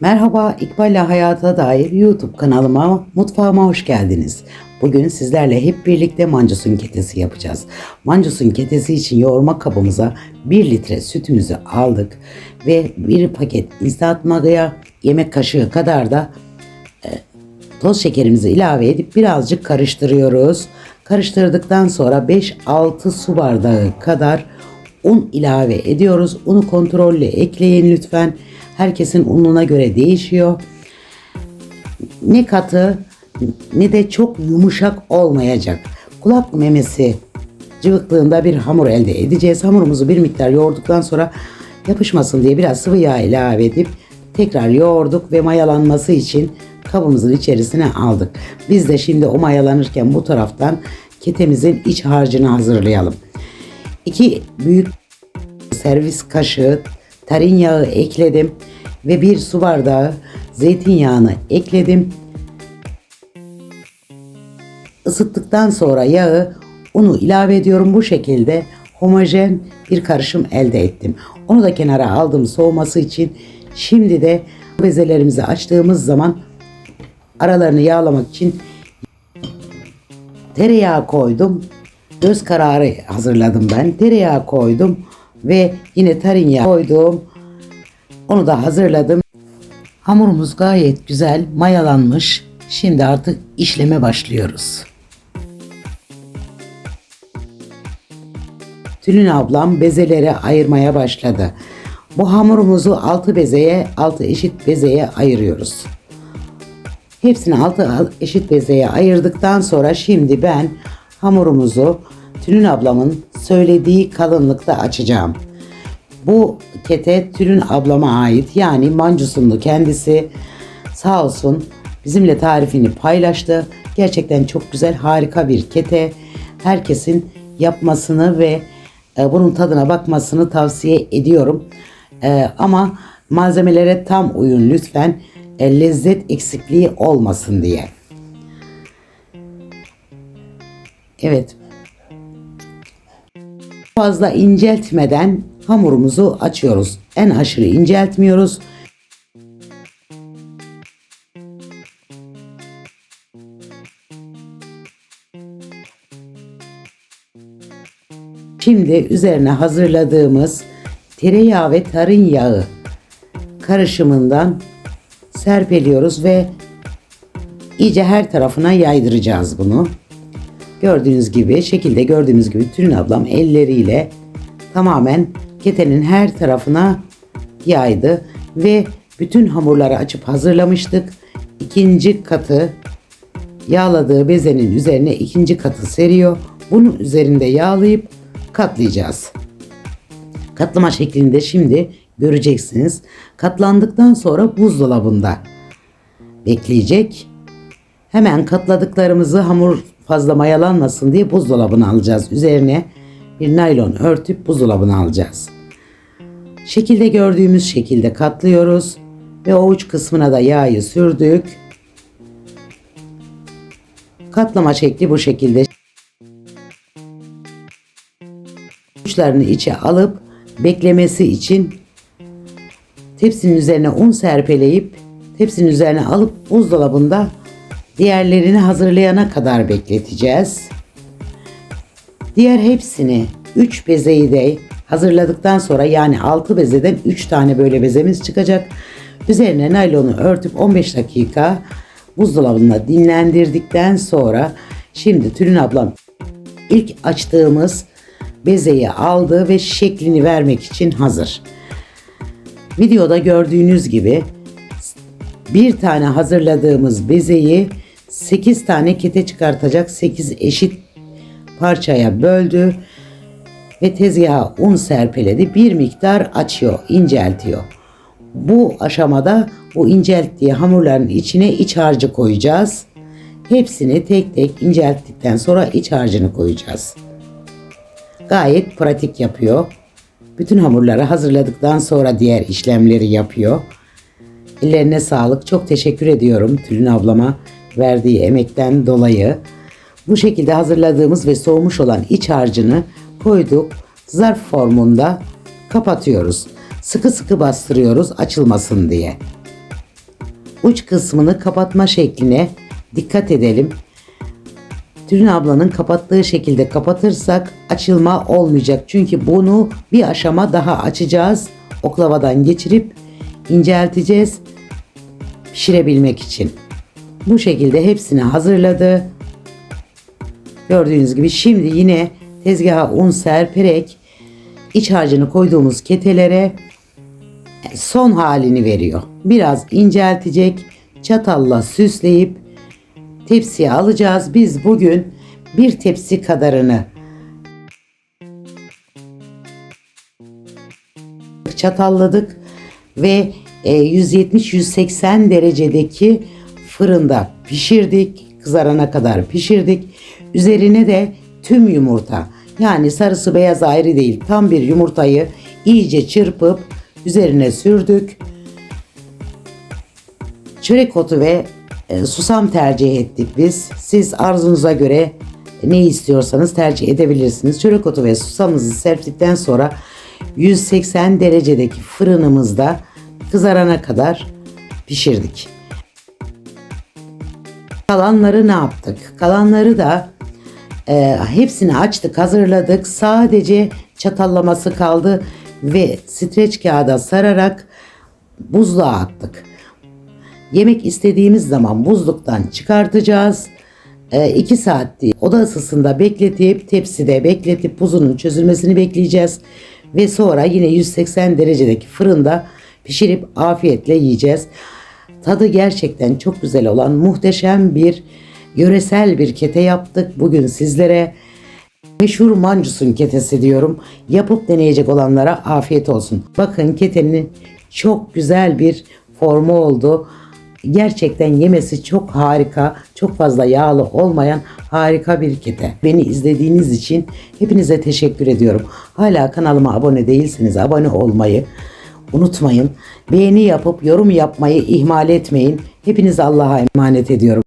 Merhaba İkbal'le Hayata Dair YouTube kanalıma, mutfağıma hoş geldiniz. Bugün sizlerle hep birlikte mancusun ketesi yapacağız. Mancusun ketesi için yoğurma kabımıza 1 litre sütümüzü aldık ve bir paket instant magaya yemek kaşığı kadar da e, toz şekerimizi ilave edip birazcık karıştırıyoruz. Karıştırdıktan sonra 5-6 su bardağı kadar un ilave ediyoruz. Unu kontrollü ekleyin lütfen. Herkesin ununa göre değişiyor. Ne katı ne de çok yumuşak olmayacak. Kulak memesi cıvıklığında bir hamur elde edeceğiz. Hamurumuzu bir miktar yoğurduktan sonra yapışmasın diye biraz sıvı yağ ilave edip tekrar yoğurduk ve mayalanması için kabımızın içerisine aldık. Biz de şimdi o mayalanırken bu taraftan ketemizin iç harcını hazırlayalım. 2 büyük servis kaşığı tarin yağı ekledim ve bir su bardağı zeytinyağını ekledim. Isıttıktan sonra yağı unu ilave ediyorum bu şekilde homojen bir karışım elde ettim. Onu da kenara aldım soğuması için. Şimdi de bezelerimizi açtığımız zaman aralarını yağlamak için tereyağı koydum. Göz kararı hazırladım ben. Tereyağı koydum ve yine tarin yağı koydum. Onu da hazırladım. Hamurumuz gayet güzel mayalanmış. Şimdi artık işleme başlıyoruz. Tülin ablam bezeleri ayırmaya başladı. Bu hamurumuzu 6 bezeye, 6 eşit bezeye ayırıyoruz. Hepsini 6 eşit bezeye ayırdıktan sonra şimdi ben hamurumuzu Tülin ablamın söylediği kalınlıkta açacağım. Bu kete Tülin ablama ait yani mancusunlu kendisi sağ olsun bizimle tarifini paylaştı. Gerçekten çok güzel harika bir kete. Herkesin yapmasını ve e, bunun tadına bakmasını tavsiye ediyorum. E, ama malzemelere tam uyun lütfen e, lezzet eksikliği olmasın diye. Evet. Fazla inceltmeden hamurumuzu açıyoruz. En aşırı inceltmiyoruz. Şimdi üzerine hazırladığımız tereyağı ve tarın yağı karışımından serpeliyoruz ve iyice her tarafına yaydıracağız bunu. Gördüğünüz gibi şekilde gördüğünüz gibi Tülin ablam elleriyle tamamen ketenin her tarafına yaydı ve bütün hamurları açıp hazırlamıştık. İkinci katı yağladığı bezenin üzerine ikinci katı seriyor. Bunun üzerinde yağlayıp katlayacağız. Katlama şeklinde şimdi göreceksiniz. Katlandıktan sonra buzdolabında bekleyecek. Hemen katladıklarımızı hamur fazla mayalanmasın diye buzdolabına alacağız. Üzerine bir naylon örtüp buzdolabına alacağız. Şekilde gördüğümüz şekilde katlıyoruz ve o uç kısmına da yağı sürdük. Katlama şekli bu şekilde. Uçlarını içe alıp beklemesi için tepsinin üzerine un serpeleyip tepsinin üzerine alıp buzdolabında diğerlerini hazırlayana kadar bekleteceğiz. Diğer hepsini 3 bezeyi de hazırladıktan sonra yani 6 bezeden 3 tane böyle bezemiz çıkacak. Üzerine naylonu örtüp 15 dakika buzdolabında dinlendirdikten sonra şimdi Tülin ablam ilk açtığımız bezeyi aldı ve şeklini vermek için hazır. Videoda gördüğünüz gibi bir tane hazırladığımız bezeyi 8 tane kete çıkartacak 8 eşit parçaya böldü ve tezgaha un serpiledi. Bir miktar açıyor, inceltiyor. Bu aşamada bu incelttiği hamurların içine iç harcı koyacağız. Hepsini tek tek incelttikten sonra iç harcını koyacağız. Gayet pratik yapıyor. Bütün hamurları hazırladıktan sonra diğer işlemleri yapıyor. Ellerine sağlık. Çok teşekkür ediyorum Tülin ablama verdiği emekten dolayı. Bu şekilde hazırladığımız ve soğumuş olan iç harcını koyduk. Zarf formunda kapatıyoruz. Sıkı sıkı bastırıyoruz açılmasın diye. uç kısmını kapatma şekline dikkat edelim. Tülin ablanın kapattığı şekilde kapatırsak açılma olmayacak. Çünkü bunu bir aşama daha açacağız. Oklavadan geçirip incelteceğiz pişirebilmek için. Bu şekilde hepsini hazırladı. Gördüğünüz gibi şimdi yine tezgaha un serperek iç harcını koyduğumuz ketelere son halini veriyor. Biraz inceltecek, çatalla süsleyip tepsiye alacağız. Biz bugün bir tepsi kadarını çatalladık ve e, 170-180 derecedeki fırında pişirdik. Kızarana kadar pişirdik. Üzerine de tüm yumurta yani sarısı beyaz ayrı değil tam bir yumurtayı iyice çırpıp üzerine sürdük. Çörek otu ve e, susam tercih ettik biz. Siz arzunuza göre ne istiyorsanız tercih edebilirsiniz. Çörek otu ve susamımızı serptikten sonra 180 derecedeki fırınımızda kızarana kadar pişirdik. Kalanları ne yaptık? Kalanları da e, hepsini açtık, hazırladık. Sadece çatallaması kaldı ve streç kağıda sararak buzluğa attık. Yemek istediğimiz zaman buzluktan çıkartacağız. 2 saat değil, oda ısısında bekletip tepside bekletip buzunun çözülmesini bekleyeceğiz. Ve sonra yine 180 derecedeki fırında pişirip afiyetle yiyeceğiz. Tadı gerçekten çok güzel olan muhteşem bir yöresel bir kete yaptık bugün sizlere. Meşhur mancusun ketesi diyorum. Yapıp deneyecek olanlara afiyet olsun. Bakın ketenin çok güzel bir formu oldu. Gerçekten yemesi çok harika, çok fazla yağlı olmayan harika bir kete. Beni izlediğiniz için hepinize teşekkür ediyorum. Hala kanalıma abone değilseniz abone olmayı unutmayın. Beğeni yapıp yorum yapmayı ihmal etmeyin. Hepinizi Allah'a emanet ediyorum.